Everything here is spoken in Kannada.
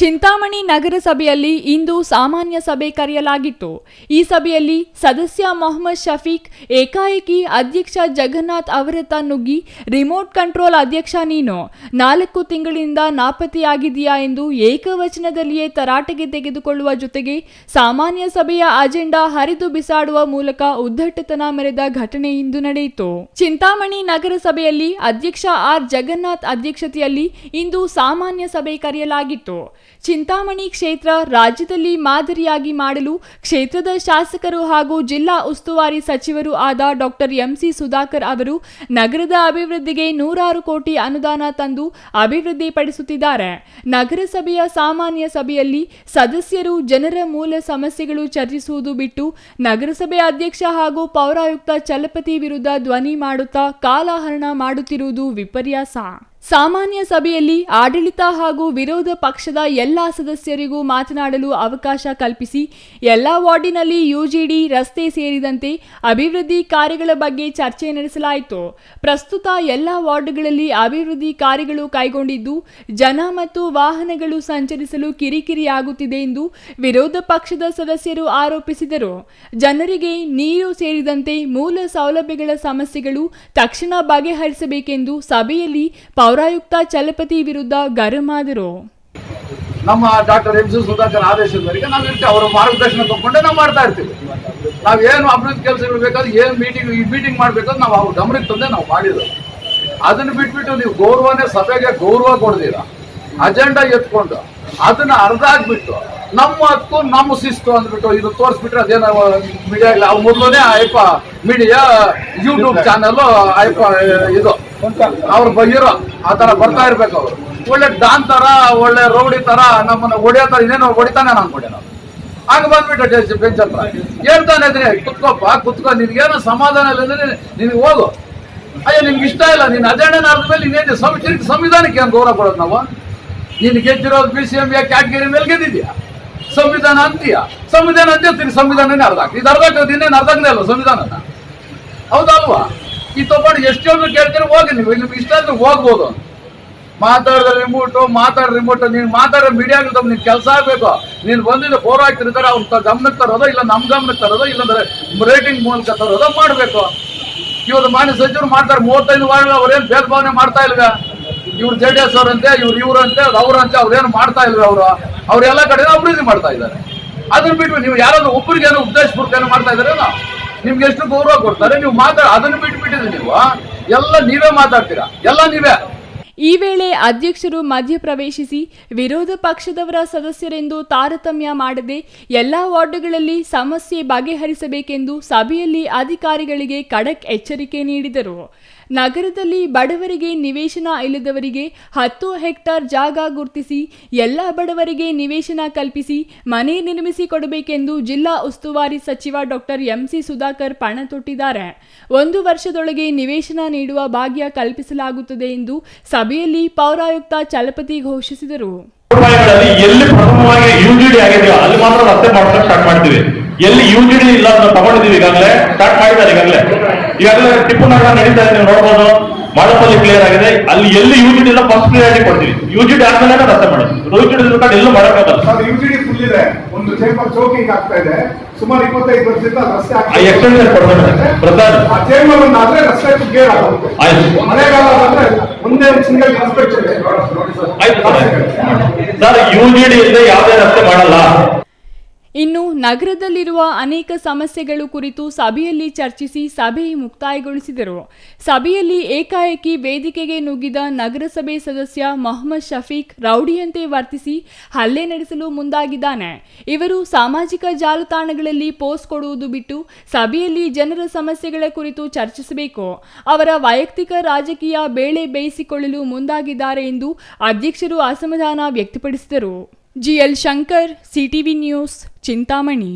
ಚಿಂತಾಮಣಿ ನಗರಸಭೆಯಲ್ಲಿ ಇಂದು ಸಾಮಾನ್ಯ ಸಭೆ ಕರೆಯಲಾಗಿತ್ತು. ಈ ಸಭೆಯಲ್ಲಿ ಸದಸ್ಯ ಮೊಹಮ್ಮದ್ ಶಫೀಕ್, ಏಕಾಏಕಿ ಅಧ್ಯಕ್ಷ ಜಗನ್ನಾಥ್ ಅವರತ್ತ ನುಗ್ಗಿ, ರಿಮೋಟ್ ಕಂಟ್ರೋಲ್ ಅಧ್ಯಕ್ಷ ನೀನು, ನಾಲ್ಕು ತಿಂಗಳಿಂದ ನಾಪತ್ತೆಯಾಗಿದೆಯಾ ಎಂದು ಏಕವಚನದಲ್ಲಿಯೇ ತರಾಟೆಗೆ ತೆಗೆದುಕೊಳ್ಳುವ ಜೊತೆಗೆ ಸಾಮಾನ್ಯ ಸಭೆಯ ಅಜೆಂಡಾ ಹರಿದು ಬಿಸಾಡುವ ಮೂಲಕ ಉದ್ದಟತನ ಮೆರೆದ ಘಟನೆ ಇಂದು ನಡೆಯಿತು. ಚಿಂತಾಮಣಿ ನಗರಸಭೆಯಲ್ಲಿ ಅಧ್ಯಕ್ಷ ಆರ್. ಜಗನ್ನಾಥ್ ಅಧ್ಯಕ್ಷತೆಯಲ್ಲಿ ಇಂದು ಸಾಮಾನ್ಯ ಸಭೆ ಕರೆಯಲಾಗಿತ್ತು. ಚಿಂತಾಮಣಿ ಕ್ಷೇತ್ರ ರಾಜ್ಯದಲ್ಲಿ ಮಾದರಿಯಾಗಿ ಮಾಡಲು ಕ್ಷೇತ್ರದ ಶಾಸಕರು ಹಾಗೂ ಜಿಲ್ಲಾ ಉಸ್ತುವಾರಿ ಸಚಿವರು ಆದ ಡಾಕ್ಟರ್ ಎಂಸಿ ಸುಧಾಕರ್ ಅವರು ನಗರದ ಅಭಿವೃದ್ಧಿಗೆ ನೂರಾರು ಕೋಟಿ ಅನುದಾನ ತಂದು ಅಭಿವೃದ್ಧಿಪಡಿಸುತ್ತಿದ್ದಾರೆ. ನಗರಸಭೆಯ ಸಾಮಾನ್ಯ ಸಭೆಯಲ್ಲಿ ಸದಸ್ಯರು ಜನರ ಮೂಲ ಸಮಸ್ಯೆಗಳು ಚರ್ಚಿಸುವುದು ಬಿಟ್ಟು ನಗರಸಭೆ ಅಧ್ಯಕ್ಷ ಹಾಗೂ ಪೌರಾಯುಕ್ತ ಚಲಪತಿ ವಿರುದ್ಧ ಧ್ವನಿ ಮಾಡುತ್ತಾ ಕಾಲಹರಣ ಮಾಡುತ್ತಿರುವುದು ವಿಪರ್ಯಾಸ. ಸಾಮಾನ್ಯ ಸಭೆಯಲ್ಲಿ ಆಡಳಿತ ಹಾಗೂ ವಿರೋಧ ಪಕ್ಷದ ಎಲ್ಲ ಸದಸ್ಯರಿಗೂ ಮಾತನಾಡಲು ಅವಕಾಶ ಕಲ್ಪಿಸಿ ಎಲ್ಲ ವಾರ್ಡಿನಲ್ಲಿ ಯುಜಿಡಿ ರಸ್ತೆ ಸೇರಿದಂತೆ ಅಭಿವೃದ್ಧಿ ಕಾರ್ಯಗಳ ಬಗ್ಗೆ ಚರ್ಚೆ ನಡೆಸಲಾಯಿತು. ಪ್ರಸ್ತುತ ಎಲ್ಲ ವಾರ್ಡ್ಗಳಲ್ಲಿ ಅಭಿವೃದ್ಧಿ ಕಾರ್ಯಗಳು ಕೈಗೊಂಡಿದ್ದು, ಜನ ಮತ್ತು ವಾಹನಗಳು ಸಂಚರಿಸಲು ಕಿರಿಕಿರಿಯಾಗುತ್ತಿದೆ ಎಂದು ವಿರೋಧ ಪಕ್ಷದ ಸದಸ್ಯರು ಆರೋಪಿಸಿದರು. ಜನರಿಗೆ ನೀರು ಸೇರಿದಂತೆ ಮೂಲ ಸೌಲಭ್ಯಗಳ ಸಮಸ್ಯೆಗಳು ತಕ್ಷಣ ಬಗೆಹರಿಸಬೇಕೆಂದು ಸಭೆಯಲ್ಲಿ ಪೌರಾಯುಕ್ತ ಚಲಪತಿ ವಿರುದ್ಧ ಗರಂ ಆದರು ನಮ್ಮ ಡಾಕ್ಟರ್ ಎಂ ಸಿ ಸುಧಾಕರ್ ಆದೇಶದ ಮೇರೆಗೆ ನಾವು ಇರ್ತೇವೆ ಅವರ ಮಾರ್ಗದರ್ಶನ ತಗೊಂಡೆ ನಾವು ಮಾಡ್ತಾ ಇರ್ತೀವಿ. ನಾವು ಏನು ಅಭಿವೃದ್ಧಿ ಕೆಲಸಗಳು ಬೇಕಾದ್ರೆ, ಏನು ಮೀಟಿಂಗ್ ಈ ಮೀಟಿಂಗ್ ಮಾಡ್ಬೇಕಾದ್ರೆ ನಾವು ಅವ್ರ ಗಮನಕ್ಕೆ ತಂದೆ ನಾವು ಮಾಡಿದ್ರು ಅದನ್ನು ಬಿಟ್ಬಿಟ್ಟು ನೀವು ಗೌರವನೇ ಸಭೆಗೆ ಗೌರವ ಕೊಡ್ದಿರ. ಅಜೆಂಡಾ ಎತ್ಕೊಂಡು ಅದನ್ನ ಅರ್ಧ ಹಾಕ್ಬಿಟ್ಟು ನಮ್ಮ ಹಕ್ಕು, ನಮ್ಮ ಶಿಸ್ತು ಅಂದ್ಬಿಟ್ಟು ಇದು ತೋರಿಸ್ಬಿಟ್ರೆ ಅದೇನೋ ಮೀಡಿಯಾ ಅವ್ರು ಮೊದಲನೇ ಆಯ್ಪ ಮೀಡಿಯಾ ಯೂಟ್ಯೂಬ್ ಚಾನಲ್ ಆಯ್ಪ ಇದು. ಅವ್ರು ಬೈರೋ ಆ ಥರ ಬರ್ತಾ ಇರ್ಬೇಕು ಅವರು. ಒಳ್ಳೆ ಡಾನ್ ಥರ, ಒಳ್ಳೆ ರೌಡಿ ತರ ನಮ್ಮನ್ನ ಹೊಡಿಯೋ ಥರ ಇನ್ನೇನು ಹೊಡಿತಾನೆ ನಾನು ನಾವು ಆಗ ಬಂದ್ಬಿಟ್ಟು ಬೆಂಚ್ ಹತ್ರ. ಹೇಳ್ತಾನೆ ಇದ್ರೆ ಕುತ್ಕೋಪ್ಪ, ಕುತ್ಕೋ ನಿನ್ಗೇನು ಸಮಾಧಾನ ಇಲ್ಲ ಅಂದ್ರೆ ನಿನಗೆ ಹೋಗು. ಅಯ್ಯೋ ನಿಮ್ಗೆ ಇಷ್ಟ ಇಲ್ಲ ನೀನು ಅಜೆಂಡನ ಅರ್ಧ ಮೇಲೆ ಇನ್ನೇನು ಸಂವಿ ಸಂವಿಧಾನಕ್ಕೆ ಏನು ಗೌರವ ಕೊಡೋದು ನಾವು? ನೀನು ಗೆದ್ದಿರೋದು ಬಿ ಸಿ ಎಂ ಕ್ಯಾಟಗಿರಿ ಮೇಲೆ ಗೆದ್ದಿದ್ಯಾ ಸಂವಿಧಾನ ಅಂತೀಯ? ಸಂವಿಧಾನ ಅಂತ ತಿರ್ಗಿ ಸಂವಿಧಾನನೇ ಅರ್ಧ ಇದು ಅರ್ಧ ಇನ್ನೇನು ಅರ್ಧ ಆಗಲೇ ಅಲ್ಲ ಸಂವಿಧಾನನ ಹೌದಲ್ವಾ? ಈ ತಗೊಂಡು ಎಷ್ಟೊಂದು ಕೇಳ್ತೀರಿ ಹೋಗಿ ನೀವು. ನಿಮ್ಗೆ ಇಷ್ಟ ಅಂದ್ರೆ ಹೋಗ್ಬೋದು. ಮಾತಾಡಿದ ರಿಮೋಟು ಮಾತಾಡ ರಿಮೋಟು ನೀನು ಮಾತಾಡೋ ಮೀಡಿಯಾಗಳು ತಮ್ಮ ನಿನ್ ಕೆಲಸ ಆಗಬೇಕು. ನೀನು ಬಂದಿದ್ದು ಬೋರ್ ಆಗ್ತಿರ್ತಾರೆ, ಅವ್ರ ಗಮನಕ್ಕೆ ತರೋದೋ ಇಲ್ಲ ನಮ್ಮ ಗಮನಕ್ಕೆ ತರೋದೋ, ಇಲ್ಲಾಂದ್ರೆ ರೇಟಿಂಗ್ ಮೂಲಕ ತರೋದೋ ಮಾಡಬೇಕು. ಇವತ್ತು ಮಾನ್ಯ ಸಚಿವರು ಮಾಡ್ತಾರೆ, ಮೂವತ್ತೈದು ವಾರಗಳು ಅವ್ರೇನು ಭೇದ ಭಾವನೆ ಮಾಡ್ತಾ ಇಲ್ವೇ? ಇವ್ರು ಜೆ ಡಿ ಎಸ್ ಅವರಂತೆ, ಇವ್ರು ಇವ್ರಂತೆ ಅವ್ರಂತೆ, ಅವ್ರೇನು ಮಾಡ್ತಾ ಇಲ್ವೇ ಅವರು? ಅವ್ರೆಲ್ಲ ಕಡೆ ಅಭಿವೃದ್ಧಿ ಮಾಡ್ತಾ ಇದ್ದಾರೆ. ಅದನ್ನ ಬಿಟ್ಟು ನೀವು ಯಾರಾದ್ರೂ ಒಬ್ಬರಿಗೆ ಏನೋ ಮಾಡ್ತಾ ಇದಾರೇನೋ ನಿಮ್ಗೆ ಎಷ್ಟು ಗೌರವ ಕೊಡ್ತಾರೆ? ನೀವು ಮಾತಾಡ ಅದನ್ನ ಬಿಟ್ಟು ಬಿಟ್ಟಿದ್ರೆ ನೀವು ಎಲ್ಲ ನೀವೇ ಮಾತಾಡ್ತೀರಾ? ಎಲ್ಲ ನೀವೇ. ಈ ವೇಳೆ ಅಧ್ಯಕ್ಷರು ಮಧ್ಯಪ್ರವೇಶಿಸಿ ವಿರೋಧ ಪಕ್ಷದವರ ಸದಸ್ಯರೆಂದು ತಾರತಮ್ಯ ಮಾಡದೆ ಎಲ್ಲಾ ವಾರ್ಡ್ಗಳಲ್ಲಿ ಸಮಸ್ಯೆ ಬಗೆಹರಿಸಬೇಕೆಂದು ಸಭೆಯಲ್ಲಿ ಅಧಿಕಾರಿಗಳಿಗೆ ಖಡಕ್ ಎಚ್ಚರಿಕೆ ನೀಡಿದರು. ನಗರದಲ್ಲಿ ಬಡವರಿಗೆ ನಿವೇಶನ ಇಲ್ಲದವರಿಗೆ ಹತ್ತು ಹೆಕ್ಟಾರ್ ಜಾಗ ಗುರುತಿಸಿ, ಎಲ್ಲ ಬಡವರಿಗೆ ನಿವೇಶನ ಕಲ್ಪಿಸಿ, ಮನೆ ನಿರ್ಮಿಸಿ ಕೊಡಬೇಕೆಂದು ಜಿಲ್ಲಾ ಉಸ್ತುವಾರಿ ಸಚಿವ ಡಾಕ್ಟರ್ ಎಂಸಿ ಸುಧಾಕರ್ ಪಣ ತೊಟ್ಟಿದ್ದಾರೆ. ಒಂದು ವರ್ಷದೊಳಗೆ ನಿವೇಶನ ನೀಡುವ ಭಾಗ್ಯ ಕಲ್ಪಿಸಲಾಗುತ್ತದೆ ಎಂದು ಸಭೆಯಲ್ಲಿ ಪೌರಾಯುಕ್ತ ಚಲಪತಿ ಘೋಷಿಸಿದರು. ಅಲ್ಲಿ ಮಾತ್ರ ರಸ್ತೆ ಮಾಡ್ಸಕ್ ಎಲ್ಲಿ ಯುಜಿಡಿ ಇಲ್ಲ ಅಂತ ತಗೊಂಡಿದೀವಿ ಈಗಾಗಲೇ. ಸ್ಟಾರ್ಟ್ ಮಾಡಿದ್ದಾರೆ ಈಗಾಗಲೇ. ಈಗಾಗಲೇ ಟಿಪ್ಪು ನಗರ ನಡೀತಾ ಇದೆ ನೀವು ನೋಡ್ಬೋದು. ಮಾಡಪಲ್ಲಿ ಕ್ಲಿಯರ್ ಆಗಿದೆ. ಅಲ್ಲಿ ಎಲ್ಲಿ ಯುಜಿಡಿ ಇಲ್ಲ ಫಸ್ಟ್ ಪ್ರಿಯಾರಿಟಿ ಕೊಡ್ತೀವಿ. ಯುಜಿಡಿ ಆದ್ಮೇಲೆ ರಸ್ತೆ ಮಾಡೋದು. ಯುಜಿಡಿ ಬೇಕಾದ್ರೆ ಎಲ್ಲೂ ಮಾಡೋಕ್ಕಾಗಲ್ಲ ಜಿ ಯುಜಿಡಿ ಫುಲ್ ಇದೆ. ಒಂದು ಚೇಂಬರ್ ಚೌಕಿಂಗ್ ಆಗ್ತಾ ಇದೆ. ಸುಮಾರು ಇಪ್ಪತ್ತೈದು ವರ್ಷದಿಂದ ರಸ್ತೆ ಆ ಆಗ್ತಾ ಕೊಡ್ತಾರೆ ಪ್ರಧಾನ ಆ ಚೇಂಬರ್ ಒಂದು ಆದ್ರೆ ರಸ್ತೆ ಗೇರ್ ಆಗುತ್ತೆ. ಮಳೆಗಾಲ ಬಂದ್ರೆ ಮುಂದೆ ಸಿಂಗಲ್ ಇನ್ಸ್ಪೆಕ್ಷನ್ ಆಯ್ತು. ಸರ್ ಯುಜಿಡಿ ಇಲ್ಲದೆ ಯಾವುದೇ ರಸ್ತೆ ಮಾಡಲ್ಲ. ಇನ್ನು ನಗರದಲ್ಲಿರುವ ಅನೇಕ ಸಮಸ್ಯೆಗಳು ಕುರಿತು ಸಭೆಯಲ್ಲಿ ಚರ್ಚಿಸಿ ಸಭೆ ಮುಕ್ತಾಯಗೊಳಿಸಿದರು. ಸಭೆಯಲ್ಲಿ ಏಕಾಏಕಿ ವೇದಿಕೆಗೆ ನುಗ್ಗಿದ ನಗರಸಭೆ ಸದಸ್ಯ ಮೊಹಮ್ಮದ್ ಶಫೀಕ್ ರೌಡಿಯಂತೆ ವರ್ತಿಸಿ ಹಲ್ಲೆ ನಡೆಸಲು ಮುಂದಾಗಿದ್ದಾನೆ. ಇವರು ಸಾಮಾಜಿಕ ಜಾಲತಾಣಗಳಲ್ಲಿ ಪೋಸ್ಟ್ ಕೊಡುವುದು ಬಿಟ್ಟು ಸಭೆಯಲ್ಲಿ ಜನರ ಸಮಸ್ಯೆಗಳ ಕುರಿತು ಚರ್ಚಿಸಬೇಕು. ಅವರ ವೈಯಕ್ತಿಕ ರಾಜಕೀಯ ಬೇಳೆ ಬೇಯಿಸಿಕೊಳ್ಳಲು ಮುಂದಾಗಿದ್ದಾರೆ ಎಂದು ಅಧ್ಯಕ್ಷರು ಅಸಮಾಧಾನ ವ್ಯಕ್ತಪಡಿಸಿದರು. G L Shankar C T V news Chintamani.